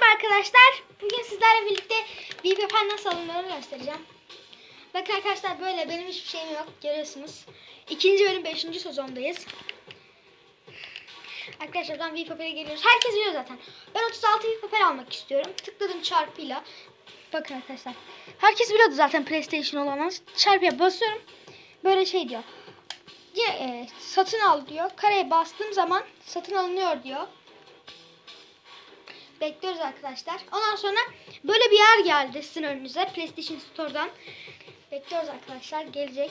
Merhaba arkadaşlar. Bugün sizlerle birlikte VPN nasıl alınır göstereceğim. Bakın arkadaşlar böyle benim hiçbir şeyim yok. Görüyorsunuz. İkinci bölüm 5. sezondayız. Arkadaşlar buradan VPN'e geliyoruz. Herkes biliyor zaten. Ben 36 VPN almak istiyorum. Tıkladım çarpıyla. Bakın arkadaşlar. Herkes biliyordu zaten PlayStation olanlar. Çarpıya basıyorum. Böyle şey diyor. Yine, e, satın al diyor. Kareye bastığım zaman satın alınıyor diyor. Bekliyoruz arkadaşlar. Ondan sonra böyle bir yer geldi sizin önünüze. PlayStation Store'dan. Bekliyoruz arkadaşlar. Gelecek.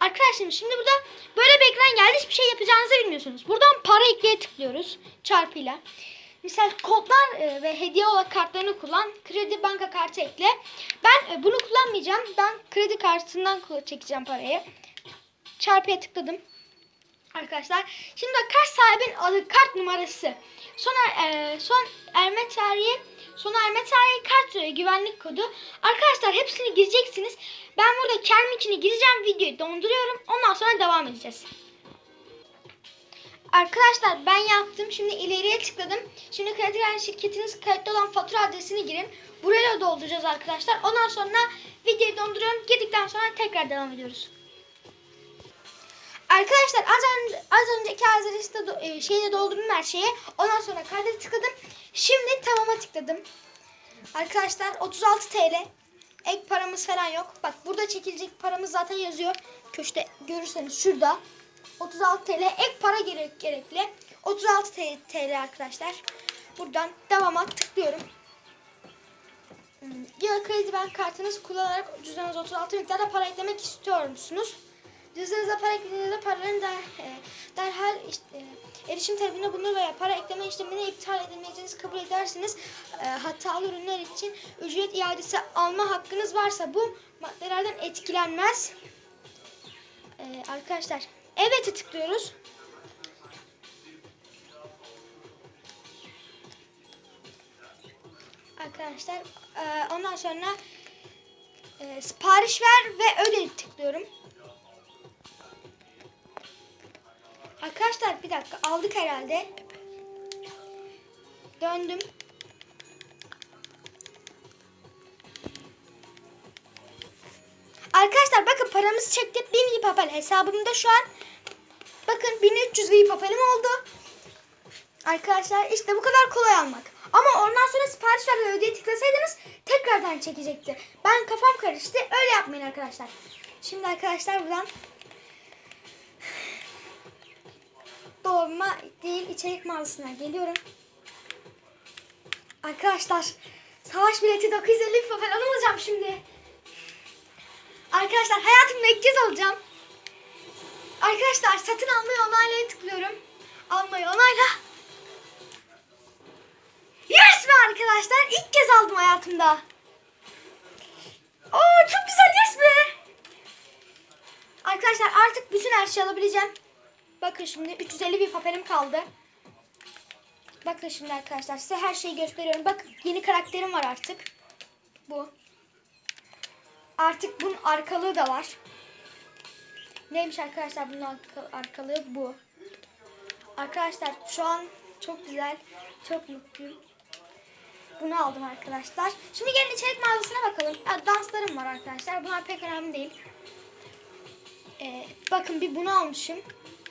Arkadaşlar şimdi burada böyle bir ekran geldi. Hiçbir şey yapacağınızı bilmiyorsunuz. Buradan para ekleye tıklıyoruz. Çarpıyla. Misal kodlar e, ve hediye olarak kartlarını kullan. Kredi banka kartı ekle. Ben e, bunu kullanmayacağım. Ben kredi kartından çekeceğim parayı. Çarpıya tıkladım. Arkadaşlar. Şimdi kart sahibinin adı, kart numarası. Son, e, son erme tarihi, son erme tarihi kart e, güvenlik kodu. Arkadaşlar hepsini gireceksiniz. Ben burada kendiminkini gireceğim. Videoyu donduruyorum. Ondan sonra devam edeceğiz. Arkadaşlar ben yaptım. Şimdi ileriye tıkladım. Şimdi kredi kartı şirketiniz kayıtlı olan fatura adresini girin. Buraya dolduracağız arkadaşlar. Ondan sonra videoyu donduruyorum. Girdikten sonra tekrar devam ediyoruz. Arkadaşlar az önce az önceki de do- e, şeyde doldurdum her şeyi. Ondan sonra kayda tıkladım. Şimdi tamama tıkladım. Arkadaşlar 36 TL. Ek paramız falan yok. Bak burada çekilecek paramız zaten yazıyor. Köşede görürseniz şurada. 36 TL ek para gerek gerekli. 36 T- TL arkadaşlar. Buradan devama tıklıyorum. Hmm, Ya kredi bank kartınızı kullanarak cüzdanınıza 36 miktarda para eklemek istiyor musunuz? Cüzdanınıza para eklediğinizde paranın der, e, derhal işte, e, erişim talebinde bulunur veya para ekleme işlemini iptal edilmeyeceğinizi kabul edersiniz. E, hatalı ürünler için ücret iadesi alma hakkınız varsa bu maddelerden etkilenmez. E, arkadaşlar evet'e tıklıyoruz. Arkadaşlar e, ondan sonra e, sipariş ver ve öde tıklıyorum. Arkadaşlar bir dakika aldık herhalde. Döndüm. Arkadaşlar bakın paramızı çektik. 1000 papel hesabımda şu an. Bakın 1300 papel'im oldu. Arkadaşlar işte bu kadar kolay almak. Ama ondan sonra sipariş ver ve ödeye tıklasaydınız tekrardan çekecekti. Ben kafam karıştı. Öyle yapmayın arkadaşlar. Şimdi arkadaşlar buradan değil içerik mağazasına geliyorum. Arkadaşlar savaş bileti 950 papel alamayacağım şimdi. Arkadaşlar hayatımda ilk kez alacağım. Arkadaşlar satın almayı onaylaya tıklıyorum. Almayı onayla. Yes mi arkadaşlar? İlk kez aldım hayatımda. Oo çok güzel yes mi? Arkadaşlar artık bütün her şeyi alabileceğim. Bakın şimdi 350 bir papelim kaldı. Bakın şimdi arkadaşlar size her şeyi gösteriyorum. Bakın yeni karakterim var artık. Bu. Artık bunun arkalığı da var. Neymiş arkadaşlar bunun arka- arkalığı bu. Arkadaşlar şu an çok güzel. Çok mutluyum. Bunu aldım arkadaşlar. Şimdi gelin içerik mağazasına bakalım. Ha, danslarım var arkadaşlar. Bunlar pek önemli değil. Ee, bakın bir bunu almışım.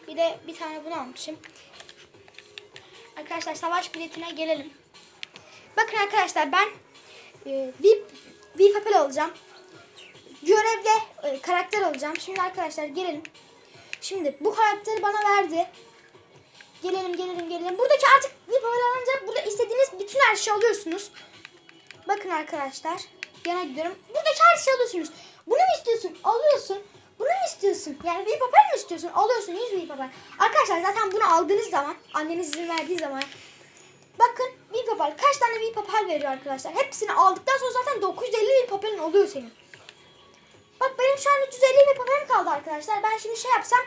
Bir de bir tane bunu almışım. Arkadaşlar savaş biletine gelelim. Bakın arkadaşlar ben e, VIP, VIP papel alacağım. Görevde e, karakter alacağım. Şimdi arkadaşlar gelelim. Şimdi bu karakteri bana verdi. Gelelim gelelim gelelim. Buradaki artık VIP papel alınca burada istediğiniz bütün her şeyi alıyorsunuz. Bakın arkadaşlar. Yana gidiyorum. Buradaki her şeyi alıyorsunuz. Bunu mu istiyorsun? Alıyorsun. Bunu istiyorsun? Yani bir papel mi istiyorsun? Alıyorsun 100 bir papel. Arkadaşlar zaten bunu aldığınız zaman, anneniz izin verdiği zaman bakın bir papel. Kaç tane bir papel veriyor arkadaşlar? Hepsini aldıktan sonra zaten 950 bir papelin oluyor senin. Bak benim şu an 350 bir papelim kaldı arkadaşlar. Ben şimdi şey yapsam